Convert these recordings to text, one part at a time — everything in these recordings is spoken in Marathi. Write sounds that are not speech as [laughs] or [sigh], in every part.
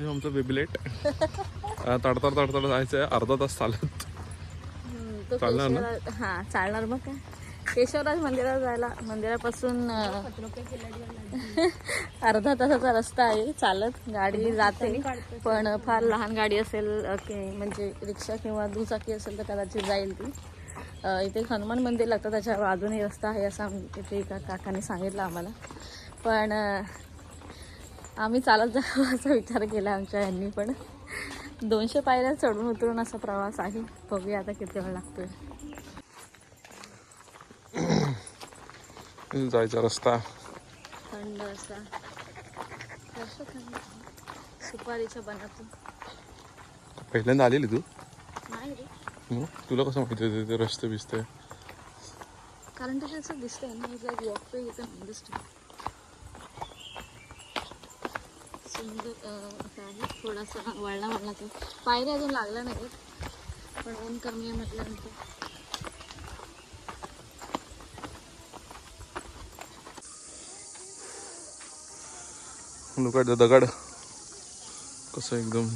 आमचं बेबीलेट. तडतड तडतड जायचं आहे अर्धा तास चालत. चालणार ना? केशवराज हा चालणार मग काय? केशवराज मंदिरात जायला मंदिरापासून [laughs] अर्धा तासाचा रस्ता आहे. चालत गाडी जाते. पण फार लहान गाडी असेल म्हणजे रिक्षा किंवा दुचाकी असेल तर कदाचित जाईल ती. इथे हनुमान मंदिर लागतं त्याच्या बाजूने रस्ता आहे असं इथे एका काकाने सांगितलं आम्हाला. पण आम्ही चालत जावं असा विचार केला आमच्या यांनी पण. दोनशे पायऱ्या चढून उतरून असा प्रवास आहे. बघूया आता किती वेळ लागतोय. जायचा रस्ता. थंड असा सुपारीच्या बनातून. पहिल्यांदा आलेली तू? नाही तुला कसं माहिती होतं ते रस्ते बिस्ते? कारण ते असं दिसतंय ना वॉक पे इथं दिसतो. सुंदर असं आहे. थोडासा वळला वळला तो. पायऱ्या अजून लागल्या नाहीत पण ऊन कमी आहे म्हटल्यानंतर. दगड. कसं एकदम.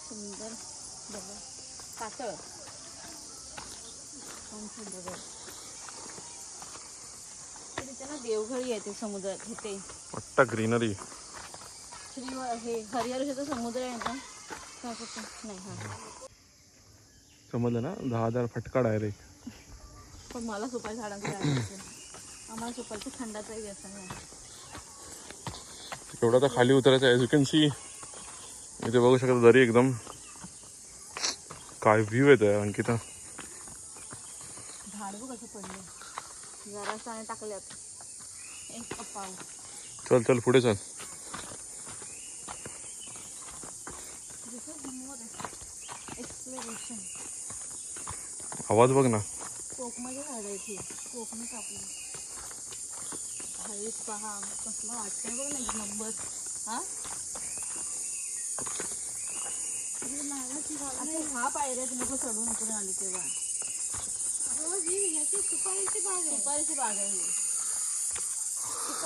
सुंदर दगड. पातळ. तिथे ना देवघळी आहे ते इथे वाटतं ग्रीनरी. श्री हे हरिहर समुद्र आहे ना? नाही हा. समजलं ना? दहा हजार फटका डायरेक्ट पण मला सुपारी झाडांचं झाड असेल आम्हाला नाही. एवढा तर खाली उतरायचं आहे. यू कॅन सी इथे बघू शकता दरी एकदम. काय व्ह्यू येत आहे अंकिता. झाड बघ कसं पडलं जरासं टाकल्यात. चल चल पुढे चल. आवाज बघ ना. कोकमध्ये झाड आहे पहा कसलं वाटतंय बघ ना नंबर हा पायऱ्या लोक चढून उतरून आली तेव्हा सुपारीची बाग आहे सुपारीची बाग आहे सुपारीची बाग आहे ही. ते ताड ताड काय थोडं थोडं सुंदर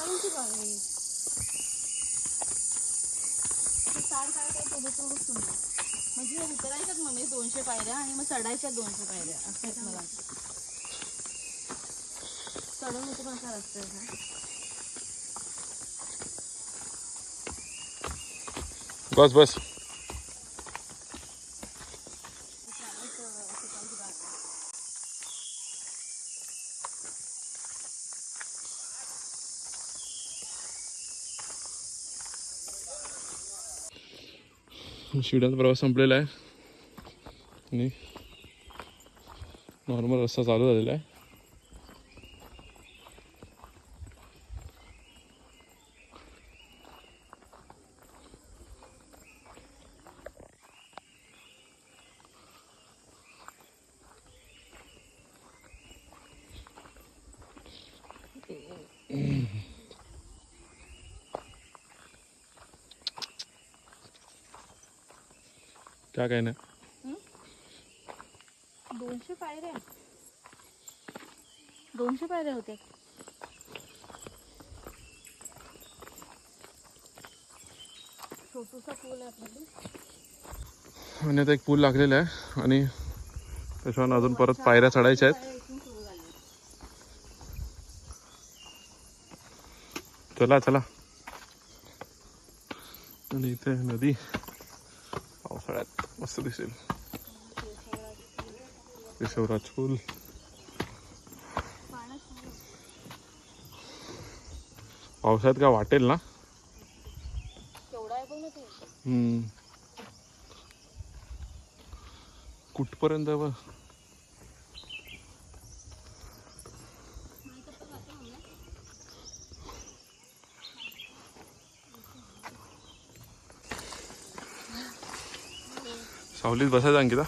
म्हणजे हे उतरायच्यात मम्मी दोनशे पायऱ्या आणि मग चढायच्या दोनशे पायऱ्या. असतात मला चढून उतरून असा रस्ता आहे बस बस. शिड्यांचा प्रवास संपलेला आहे. आणि नॉर्मल रस्ता चालू झालेला आहे. क्या कहना है? दोनशे पायऱ्या. दोनशे पायऱ्या होते छोटूसा पूल आहे आणि आता एक पूल लागलेला आहे आणि त्याच्यावर अजून परत पायऱ्या चढायच्या आहेत. चला चला. आणि इथे नदी. पावसाळ्यात मस्त दिसेल केशवराज पूल पावसाळ्यात काय वाटेल ना. कुठपर्यंत सावलीत बसायचं अंकिता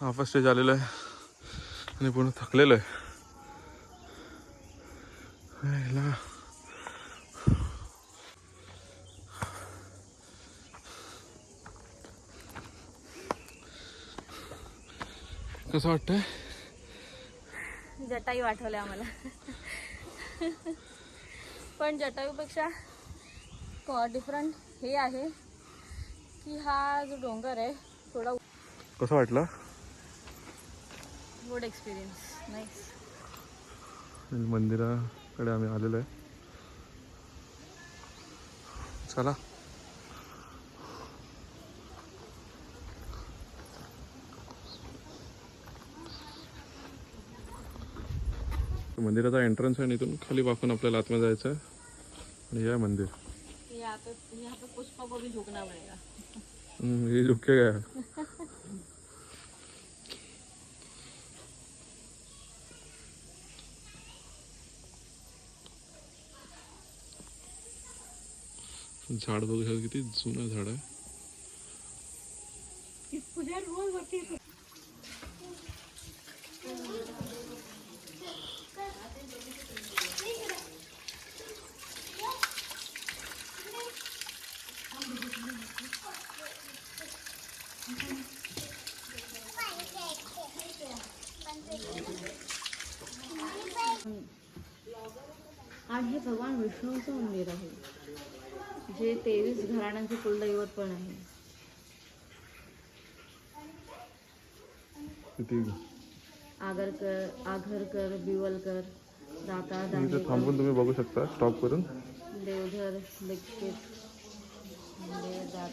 हाफ स्टेज आलेला आहे आणि पूर्ण थकलेलो आहे कसं वाटतंय? जटाई आठवल्या आम्हाला. [laughs] पण जटायूपेक्षा डिफरंट हे आहे की हा जो डोंगर आहे थोडा कसं वाटलं? गुड एक्सपिरियन्स नाईस मंदिराकडे आम्ही आलेलो आहे. चला. मंदिराचा एंट्रन्स आहे इथून खाली वाकून आपल्याला आतमध्ये जायचं आहे. आणि हे आहे मंदिर. ये झुके गया झाड बघू शकता किती जुनं झाड आहे. आज हे भगवान विष्णूचं मंदिर आहे जे तेवीस घराण्यांचे कुलदैवत पण आहे. आगरकर आघरकर बिवलकर दाता थांबून तुम्ही बघू शकता स्टॉप करून. देवधर दीक्षित. देवदात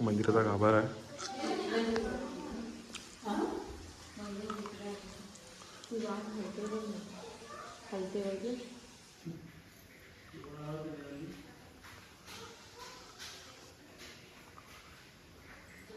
मंदिराचा गाभारा आहे. हलते वगैरे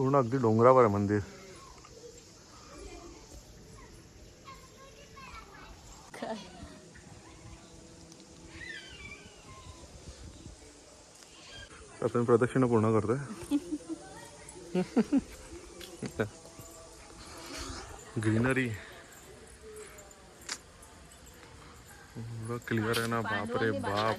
पूर्ण अगदी डोंगरावर आहे मंदिर. मी प्रदक्षिणा पूर्ण करतोय. ग्रीनरी. क्लिअर आहे ना बाप. रे बाप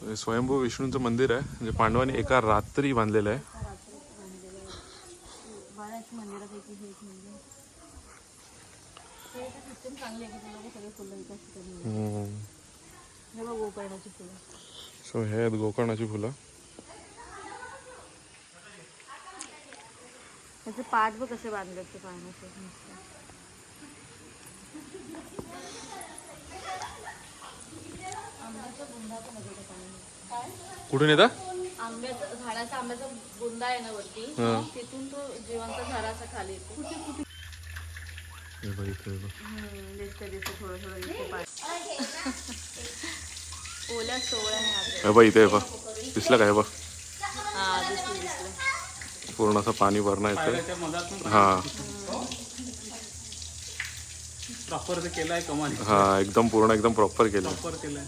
हे स्वयंभू विष्णूचं मंदिर आहे. म्हणजे पांडवांनी एका रात्री बांधलेलं आहे. सो हे आहेत गोकर्णाची फुलं. त्याचे पाठ बघ कसे बांधलेत ते मस्त आंब्याचा बुंदा पण आहे तिथे पाण्यात. कुठून येता? आंब्याचा झाडाचा आंब्याचा बुंदा आहे ना वरती. हा. तिथून तो जिवंत झाडाचा खाली येतो. हे बघ इथे हे बघ. हम्म, दिसतं दिसतं थोडं थोडं दिसतं पाणी ओल्या हे बघ इथे हे बघ. दिसलं का हे बघ? हा दिसलं दिसलं. पूर्ण असं पाणी भरणं येतं हा. प्रॉपर ते केलाय कमाल. हा एकदम पूर्ण एकदम प्रॉपर केलं प्रॉपर केलाय.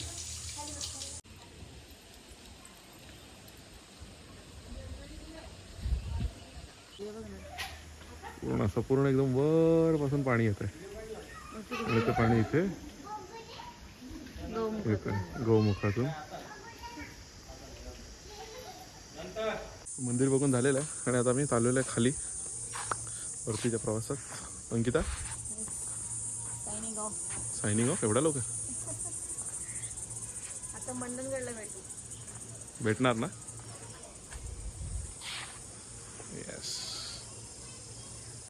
पूर्ण असं पूर्ण एकदम वर पासून पाणी येत आहे ते पाणी इथे येत आहे गौमुखातून. मंदिर बघून झालेलं आहे. आणि आता आम्ही चाललेलो आहे खाली. वरतीच्या प्रवासात. अंकिता? सायनिंग ऑफ एवढा लोक भेटणार ना? येस